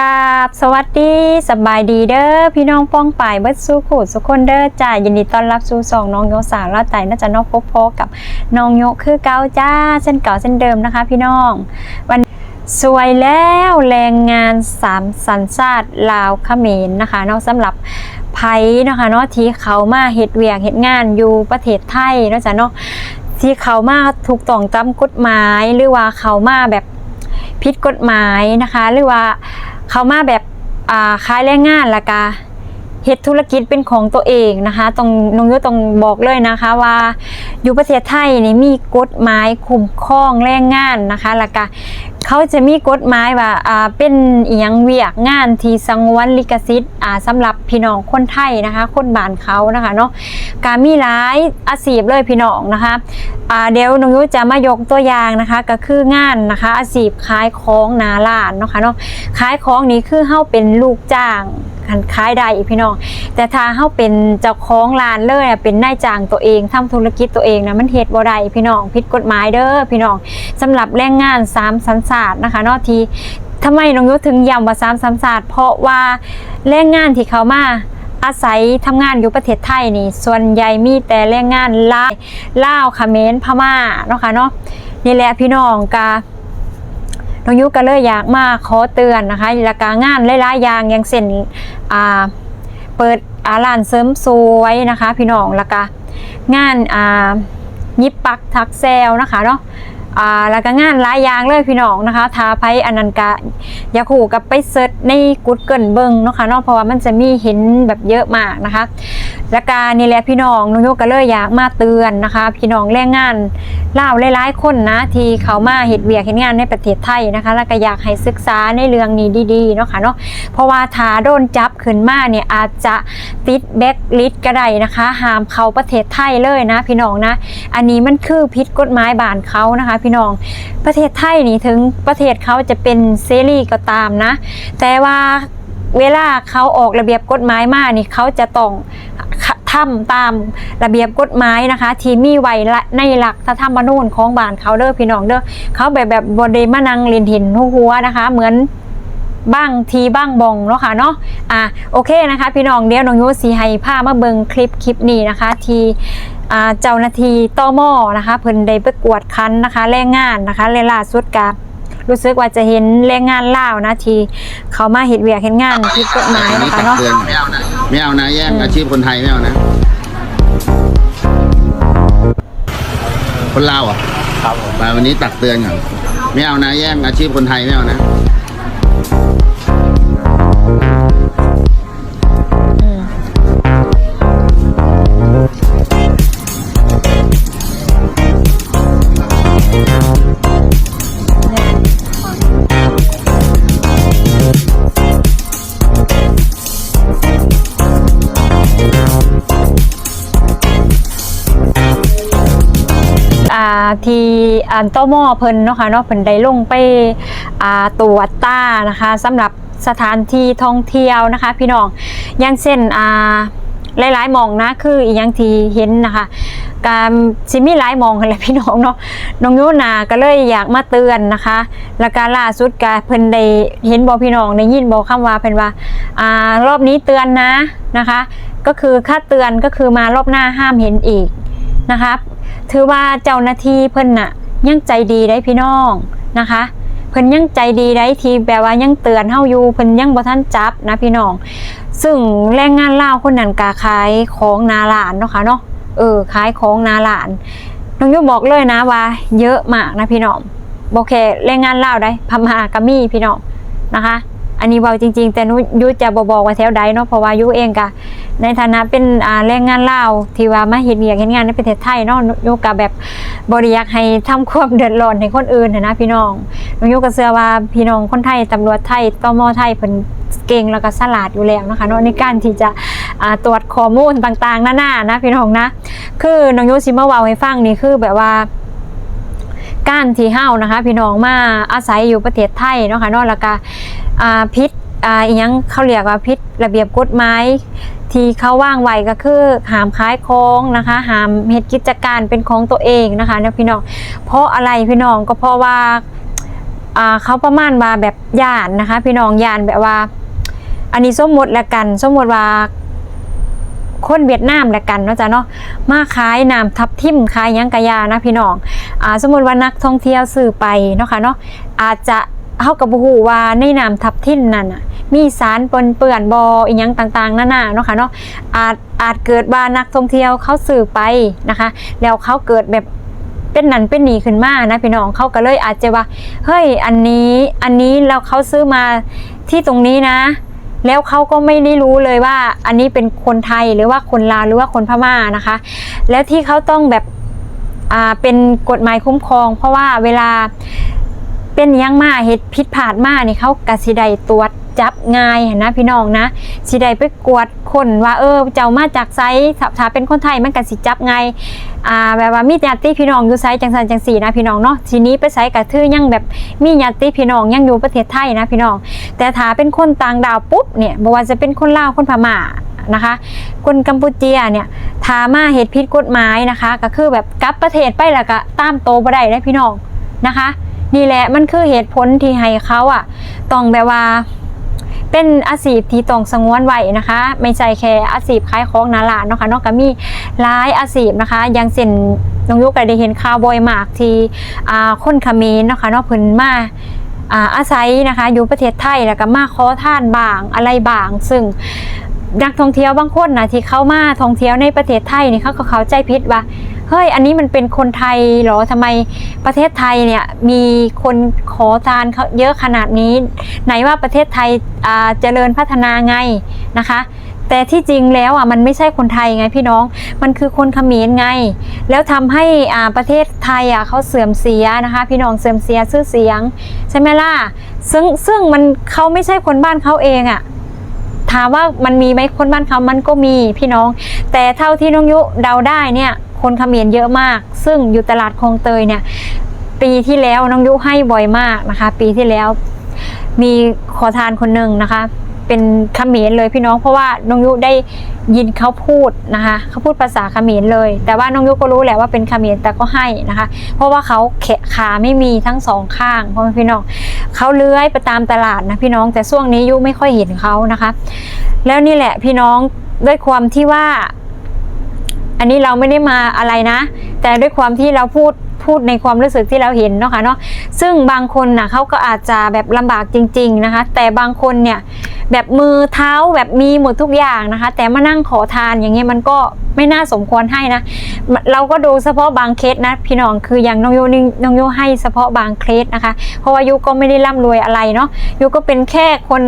กาบสวัสดีสบายดีเด้อพี่น้องป้องป่ายเบิดสู้ขูดสุกคนเด้อจ้ายินดีต้อนรับสู่สองน้องโยสาวลาไตน่าจะนอกพบพกับน้องโยคือเก่าจ้าเส้นเก่าเส้นเดิมนะคะ พี่น้องวันสวยแล้วแรงงานสามสัญชาติลาวเขมรนะคะเนาะสำหรับไผนะคะเนาะที่เขามาเฮ็ดเวียกเฮ็ดงานอยู่ประเทศไทยเนาะจ้ะเนาะที่เขามาถูกต้องตามกฎหมายหรือว่าเขามาแบบ ผิดกฎหมายนะคะ หรือว่าเขามาแบบขายแรงงานละกาเฮ็ดธุรกิจเป็นของตัวเองนะคะตรงน้องยุต้องบอกเลยนะคะว่าอยู่ประเทศไทยนี่มีกฎหมายคุ้มครองแรงงานนะคะละกะ เขาจะมีกฎหมายว่าอ่าเป็นอียงเวียกงานที่สังวนลิขสิทธิ์อ่าสำหรับพี่น้องคนไทยนะคะ คนบ้านเขานะคะเนาะการมีหลายอาชีพเลยพี่น้องนะคะอ่าเดี๋ยวน้องยุจะมายกตัวอย่างนะคะ ก็คืองานนะคะ อาชีพขายของนาร้านเนาะค่ะเนาะขายของนี้คือเฮาเป็นลูกจ้างคันขายได้พี่น้อง แต่ถ้าเฮาเป็นเจ้าของร้านเลยเป็นนายจ้างตัวเองทำธุรกิจตัวเองนะมันเฮ็ดบ่ได้พี่น้องผิดกฎหมายเด้อพี่น้องสำหรับแรงงานสามสัญชาตินะคะเนาะที่ทำไมน้องยุถึงย้ำว่าสามสัญชาติเพราะว่าแรงงานที่เขามาอาศัยทำงานอยู่ประเทศไทยนี่ ส่วนใหญ่มีแต่แรงงานลาวลาวเขมรพม่าเนาะค่ะเนาะนี่แหละพี่น้องกาน้องยุก็เลยอยากมาขอเตือนนะคะแล้วก็งานหลายๆอย่างอย่างเช่นอ่าเปิดอาร้านเสริมสวยนะคะ พี่น้องแล้วก็งานอ่ายิบปักทักแซลนะคะเนาะ อ่าแล้วก็งานหลายอย่างเลยพี่น้องนะคะทาไพอนันกะอยากขู่กับไปเซิร์ชในกูเกิลเบิงเนาะค่ะเนาะเพราะว่ามันจะมีเห็นแบบเยอะมากนะคะ และการนี่แหละพี่น้องน้องยกก็เลยอยากมาเตือนนะคะ พี่น้องแรงงานล่าวหลายๆคนนะที่เขามาเห็ดเวียกเห็นงานในประเทศไทยนะคะ แล้วก็อยากให้ศึกษาในเรื่องนี้ดีๆเนาะค่ะเนาะเพราะว่าถ้าโดนจับขึ้นมาเนี่ยอาจจะติดแบ็กลิสก็ได้นะคะห้ามเขาประเทศไทยเลยนะ พี่น้องนะ อันนี้มันคือผิดกฎหมายบานเขานะคะ พี่น้องประเทศไทยนี่ถึงประเทศเขาจะเป็นเซรีก็ตามนะ แต่ว่า เวลาเขาออกระเบียบกฎหมายมานี่เขาจะต้องทำตามระเบียบกฎหมายนะคะ ที่มีไว้ละในหลักธรรมนูญของบ้านเขาเด้อพี่น้องเด้อเขาแบบแบบบไดมานังเรียนหินหัวนะคะ เหมือนบ้างทีบ้างบองเนาะค่ะเนาะ อะโอเคนะคะ พี่น้องเดี๋ยวน้องยุสีให้ผ้ามาเบิงคลิปคลิปนี้นะคะ ทีเจ้าหน้าที่ตมนะคะ เพิ่นได้ไปกวดคันนะคะ แรงงานนะคะเลล่าสุดกา รู้สึกว่าจะเห็นแรงงานล่าวนะที่เขามาเห็ดเวียกเห็นงานผิดกฎหมายอันนะนี้คะตักเนาะ เตือนไม่เอานะไม่เอานะแย่งอาชีพคนไทยไม่เอานะ คนลาวเหรอะครับผมมาวันนี้ตักเตือนก่อนไม่เอานะแย่งอาชีพคนไทยไม่เอานะ ที่อันโตมอเพิ่นเนาะค่ะเนาะเพิ่นได้ลงไปอ่าตรวจตานะคะสำหรับสถานที่ท่องเที่ยวนะคะ พี่น้องอย่างเช่นอ่าหลายๆหมองนะ คืออีกอย่างที่เห็นนะคะการสิมีหลายหมองกันแหละพี่น้องเนาะน้องยุนาก็เลยอยากมาเตือนนะคะ แล้วก็ล่าสุดก็เพิ่นได้เห็นบอกพี่น้องได้ยินบอกคำว่าเพิ่นว่าอ่ารอบนี้เตือนนะนะคะ ก็คือค่าเตือนก็คือมารอบหน้าห้ามเห็นอีกนะคะ ถือว่าเจ้าหน้าที่เพิ่นน่ะยังใจดีได้พี่น้องนะคะเพิ่นยังใจดีได้ทีแปลว่ายังเตือนเฮาอยู่เพิ่นยังบ่ทันจับนะพี่น้อง ซึ่งแรงงานลาวคนนั้นก็ขายของนาหลานเนาะค่ะเนาะเออขายของนาหลานน้องยุบอกเลยนะว่า เยอะมากนะพี่น้องบ่แค่แรงงานลาวได้พม่าก็มีพี่น้องนะคะ อันนี้เบาจริง ๆ แต่นุยุจะบบอกว่าแถวใดเนาะเพราะว่ายุเองกะในฐานะเป็นแรงงานลาวที่ว่ามาเห็นเวียกเห็นงานในประเทศไทยเนาะยุกะแบบบริยากให้ทำความเดือดร้อนให้คนอื่นนะพี่น้องนุยุก็เชื่อว่าพี่น้องคนไทยตำรวจไทยตมไทยเพิ่นเก่งแล้วก็ฉลาดอยู่แล้วนะคะเนาะในการที่จะตรวจข้อมูลต่างๆหน้าๆนะพี่น้องนะ คือน้องยุสิมาเว้าให้ฟังนี่คือแบบว่า การที่เฮานะคะ พี่น้องมาอาศัยอยู่ประเทศไทยเนาะค่ะนาะแล้วก็อ่าพิษอ่าอีหยังเขาเรียกว่าพิษระเบียบกฎหมายที่เขาว่างไว้ก็คือหามขายของนะคะหามเฮ็ดกิจการเป็นของตัวเองนะคะเนี่ยพี่น้องเพราะอะไรพี่น้องก็เพราะว่าเขาประมาณว่าแบบยานนะคะ พี่น้องยานแบบว่า อันนี้สมมติละกัน สมมติว่า คนเวียดนามละกันเนาะจ้ะเนาะมาขายน้ำทับทิมขายยังกะยานะพี่น้องอ่าสมมติว่านักท่องเที่ยวซื้อไปเนาะค่ะเนาะอาจจะเฮากับบ่ฮู้ว่าในน้ำทับทิมนั่นน่ะมีสารปนเปื้อนบ่อีหยังต่างๆนานาเนาะค่ะเนาะอาจอาจเกิดว่านักท่องเที่ยวเขาซื้อไปนะคะ แล้วเขาเกิดแบบเป็นนันเป็นหนีขึ้นมานะพี่น้องเขาก็เลยอาจจะว่าเฮ้ยอันนี้อันนี้เราเขาซื้อมาที่ตรงนี้นะ แล้วเขาก็ไม่ได้รู้เลยว่า อันนี้เป็นคนไทยหรือว่าคนลาวหรือว่าคนพม่านะคะ แล้วที่เขาต้องแบบอ่าเป็นกฎหมายคุ้มครอง เพราะว่าเวลาเป็นยังมาเหตุพิษผาดมานี่เขากสิไดตรวจ จับง่ายนะพี่น้องนะสิไดไปกวดคนว่าเออเจ้ามาจากไซส์ถ้าเป็นคนไทยมันกสิจับง่ายอ่าแบบว่ามีญาติพี่น้องอยู่ไซส์จังสันจังสีนะพี่น้องเนาะทีนี้ไปไซกับทื่อยังแบบมีญาติพี่น้องยังอยู่ประเทศไทยนะพี่น้อง แต่ถ้าเป็นคนต่างดาวปุ๊บเนี่ยบ่ว่าจะเป็นคนลาวคนพม่านะคะคนกัมพูเจียเนี่ยถามาเหตุผิดกฎหมายนะคะ ก็คือแบบกลับประเทศไปแล้วก็ตามโตวบ่ได้ได้พี่น้องนะคะ นี่แหละมันคือเหตุผลที่ให้เขาอะต้องแบบว่า เป็นอาชีพที่ต้องสงวนไว้นะคะ ไม่ใช่แค่อาชีพขายของนาลานเนาะค่ะนอกจากมีหลายอาชีพนะคะย่างเช่นน้องยุกก็ได้เห็นข่าวบ่อยมากที่อ่าคนเขมรเนาะค่ะนาะเพิ่นมาอ่าอาศัยนะคะอยู่ประเทศไทยแล้วก็มาขอท่านบางอะไรบาง ซึ่งนักท่องเที่ยวบางคนนะที่เข้ามาท่องเที่ยวในประเทศไทยนี่เขาก็เข้าใจผิดว่า เฮ้ย อันนี้มันเป็นคนไทยเหรอทำไมประเทศไทยเนี่ยมีคนขอทานเขาเยอะขนาดนี้ ไหนว่าประเทศไทยเจริญพัฒนาไงนะคะแต่ที่จริงแล้วอะมันไม่ใช่คนไทยไงพี่น้อง มันคือคนเขมรไง แล้วทำให้อ่าประเทศไทยอะเขาเสื่อมเสียนะคะ พี่น้องเสื่อมเสียชื่อเสียงใช่ไหมล่ะ ซึ่งซึ่งมันเขาไม่ใช่คนบ้านเขาเองอะ ถามว่ามันมีไหมคนบ้านเขามันก็มีพี่น้อง แต่เท่าที่น้องยุเดาได้เนี่ย คนเขมรเยอะมาก ซึ่งอยู่ตลาดคลองเตยเนี่ย ปีที่แล้วน้องยุให้บ่อยมากนะคะ ปีที่แล้วมีขอทานคนหนึ่งนะคะ เป็นเขมรเลยพี่น้องเพราะว่าน้องยุได้ยินเขาพูดนะคะเขาพูดภาษาเขมรเลย แต่ว่าน้องยุก็รู้แหละว่าเป็นเขมรแต่ก็ให้นะคะ เพราะว่าเขาแขะขาไม่มีทั้งสองข้างเพราะพี่น้องเขาเลื้อยไปตามตลาดนะพี่น้องแต่ช่วงนี้ยุไม่ค่อยเห็นเขานะคะ แล้วนี่แหละพี่น้องด้วยความที่ว่า อันนี้เราไม่ได้มาอะไรนะ แต่ด้วยความที่เราพูดพูดในความรู้สึกที่เราเห็นเนาะค่ะเนาะซึ่งบางคนนะเขาก็อาจจะแบบลำบากจริง ๆนะคะ แต่บางคนเนี่ยแบบมือเท้าแบบมีหมดทุกอย่างนะคะ แต่มานั่งขอทานอย่างเงี้ยมันก็ไม่น่าสมควรให้นะ เราก็ดูเฉพาะบางเคสนะพี่น้องคืออย่างน้องโยนี่น้องโยให้เฉพาะบางเคสนะคะ เพราะว่ายุก็ไม่ได้ร่ำรวยอะไรเนาะยุก็เป็นแค่คน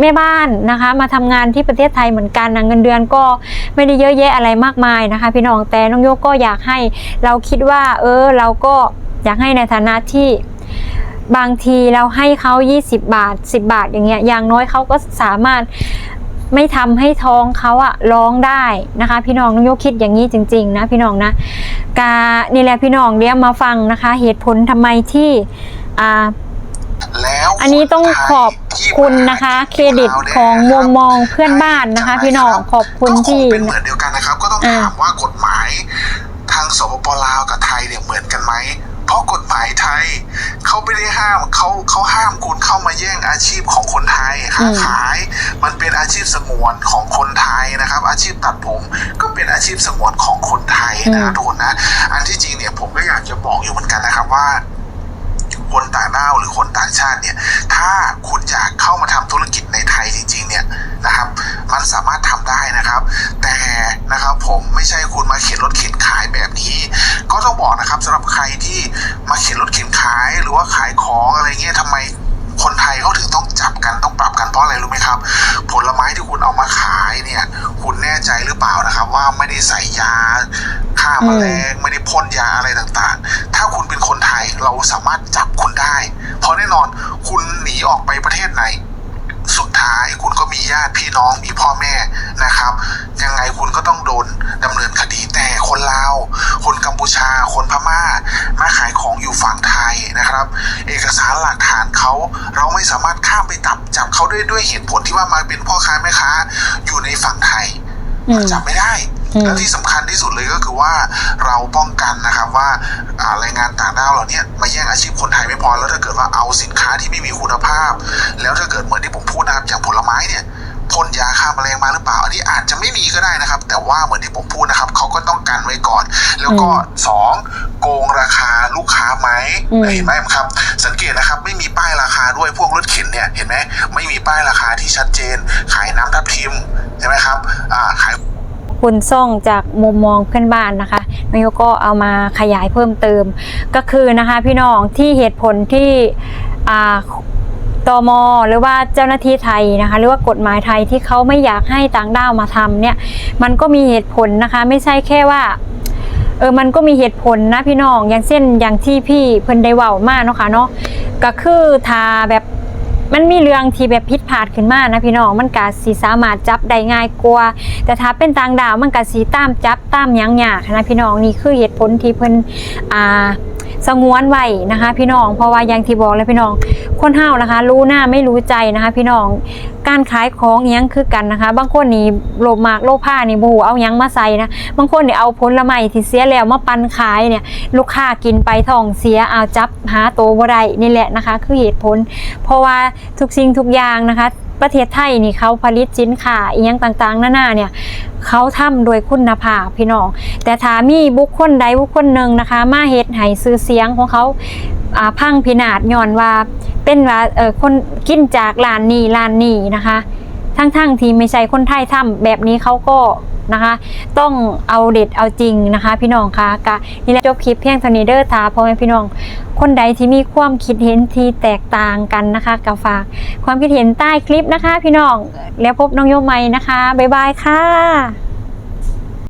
แม่บ้านนะคะ มาทำงานที่ประเทศไทยเหมือนกันนะเงินเดือนก็ไม่ได้เยอะแยะอะไรมากมายนะคะ พี่น้องแต่น้องโยกก็อยากให้เราคิดว่า เออเราก็อยากให้ในฐานะที่บางทีเราให้เขา 20 บาท 10 บาทอย่างเงี้ยอย่างน้อยเขาก็สามารถไม่ทำให้ท้องเขาอะร้องได้นะคะ พี่น้องน้องโยคิดอย่างนี้จริง ๆ นะพี่น้องนะกานี่แหละพี่น้องเดี๋ยวมาฟังนะคะ เหตุผลทำไมที่อ่า แล้วอันนี้ต้องขอบคุณนะคะ เครดิตของมุมมองเพื่อนบ้านนะคะ พี่น้องขอบคุณที่ก็งเป็นเหมือนเดียวกันนะครับ ก็ต้องอ่าถามว่ากฎหมาย ทางสปปลาวกับไทยเนี่ยเหมือนกันไหมเพราะกฎหมายไทยเขาไม่ได้ห้ามเขาเขาห้ามคุณเข้ามาแย่งอาชีพของคนไทยค้าขาย มันเป็นอาชีพสงวนของคนไทยนะครับ อาชีพตัดผมก็เป็นอาชีพสงวนของคนไทยนะอืมทุกคนนะ อันที่จริงเนี่ยผมก็อยากจะบอกอยู่เหมือนกันนะครับว่า คนต่างด้าวหรือคนต่างชาติเนี่ย ถ้าคุณอยากเข้ามาทำธุรกิจในไทยจริง ๆ เนี่ยนะครับ มันสามารถทำได้นะครับ แต่นะครับผมไม่ใช่คุณมาเข็นรถเข็นขายแบบนี้ ก็ต้องบอกนะครับสำหรับใครที่มาเข็นรถเข็นขายหรือว่าขายของอะไรเงี้ยทำไมคนไทยเขาถึงต้องจับกันต้องปรับกันเพราะอะไรรู้ไหมครับ ผลไม้ที่คุณเอามาขายเนี่ย คุณแน่ใจหรือเปล่านะครับ ว่าไม่ได้ใส่ยา ฆ่าแมลงไม่ได้พ่นยาอะไรต่างๆ ถ้าคุณเป็นคนไทยเราสามารถจับคุณได้ เพราะแน่นอนคุณหนีออกไปประเทศไหน สุดท้ายคุณก็มีญาติพี่น้องมีพ่อแม่นะครับ ยังไงคุณก็ต้องโดนดำเนินคดีแต่คนลาวคนกัมพูชา คนพม่า มาขายของอยู่ฝั่งไทยนะครับ เอกสารหลักฐานเขาเราไม่สามารถข้ามไปจับจับเขาด้วยด้วยเหตุผลที่ว่ามาเป็นพ่อค้าแม่ค้าอยู่ในฝั่งไทยอืมจับไม่ได้อืม และที่สำคัญที่สุดเลยก็คือว่าเราป้องกันนะครับว่าอ่าแรงงานต่างด้าวเหล่าเนี้ยมาแย่งอาชีพคนไทยไม่พอแล้วถ้าเกิดว่าเอาสินค้าที่ไม่มีคุณภาพ แล้วถ้าเกิดเหมือนที่ผมพูดนะครับอย่างผลไม้เนี่ยพ่นยาฆ่าแมลงมาหรือเปล่า อันนี้อาจจะไม่มีก็ได้นะครับ แต่ว่าเหมือนที่ผมพูดนะครับเขาก็ต้องกันไว้ก่อน แล้วก็สองโกงราคาลูกค้าไหมอืมเห็นไหมครับ สังเกตนะครับ ไม่มีป้ายราคาด้วยพวกรถเข็นเนี่ยเห็นไหมไม่มีป้ายราคาที่ชัดเจน ขายน้ำทับทิมใช่ไหมครับอ่าขาย คุณส่องจากมุมมองเพื่อนบ้านนะคะนายกก็เอามาขยายเพิ่มเติม ก็คือนะคะพี่น้องที่เหตุผลที่อ่าตมหรือว่าเจ้าหน้าที่ไทยนะคะ หรือว่ากฎหมายไทยที่เขาไม่อยากให้ต่างด้าวมาทำเนี่ย มันก็มีเหตุผลนะคะ ไม่ใช่แค่ว่าเออมันก็มีเหตุผลนะพี่น้องอย่างเช่นอย่างที่พี่เพิ่นได้เว้ามาเนาะค่ะเนาะก็คือถ้าแบบ มันมีเรื่องที่แบบผิดพลาดขึ้นมานะพี่น้องมันกาสีสามารถจับได้ง่ายกว่าแต่ถ้าเป็นต่างดาวมันกาสีตามจับตามหยังยากนะพี่น้องนี่คือเหตุผลที่เพิ่นอ่าสงวนไว้นะคะ พี่น้องเพราะว่ายังที่บอกแล้วพี่น้องคนเฮานะคะ รู้หน้าไม่รู้ใจนะคะ พี่น้อง การขายของยังคือกันนะคะ บางคนนี่โลภมากโลภผ้านี่บูเอายังมาใส่นะบางคนนี่เอาผลไม้ที่เสียแล้วมาปันขายเนี่ยลูกค้ากินไปท้องเสียเอาจับหาโตบ่ได้นี่แหละนะคะ คือเหตุผล เพราะว่าทุกสิ่งทุกอย่างนะคะ ประเทศไทยนี่เขาผลิตสินค้าอีหยังต่างๆนานาเนี่ยเขาทำโดยคุณภาพพี่น้อง แต่ถามีบุคคลใดบุคคลหนึ่งนะคะ มาเฮ็ดให้ซื้อเสียงของเขาพังพินาศย้อนว่าเป็นว่าเออคนกินจากร้านนี้ร้านนี้นะคะ ทั้งๆที่ไม่ใช่คนไทยทำแบบนี้เขาก็นะคะ ต้องเอาเด็ดเอาจริงนะคะ พี่น้องคะกะนี่แหละจบคลิปเพียงเท่านี้เด้อทาพ่อแม่พี่น้อง คนใดที่มีความคิดเห็นที่แตกต่างกันนะคะกับฝากความคิดเห็นใต้คลิปนะคะ พี่น้องแล้วพบน้องโยมใหม่นะคะบ๊ายบายค่ะ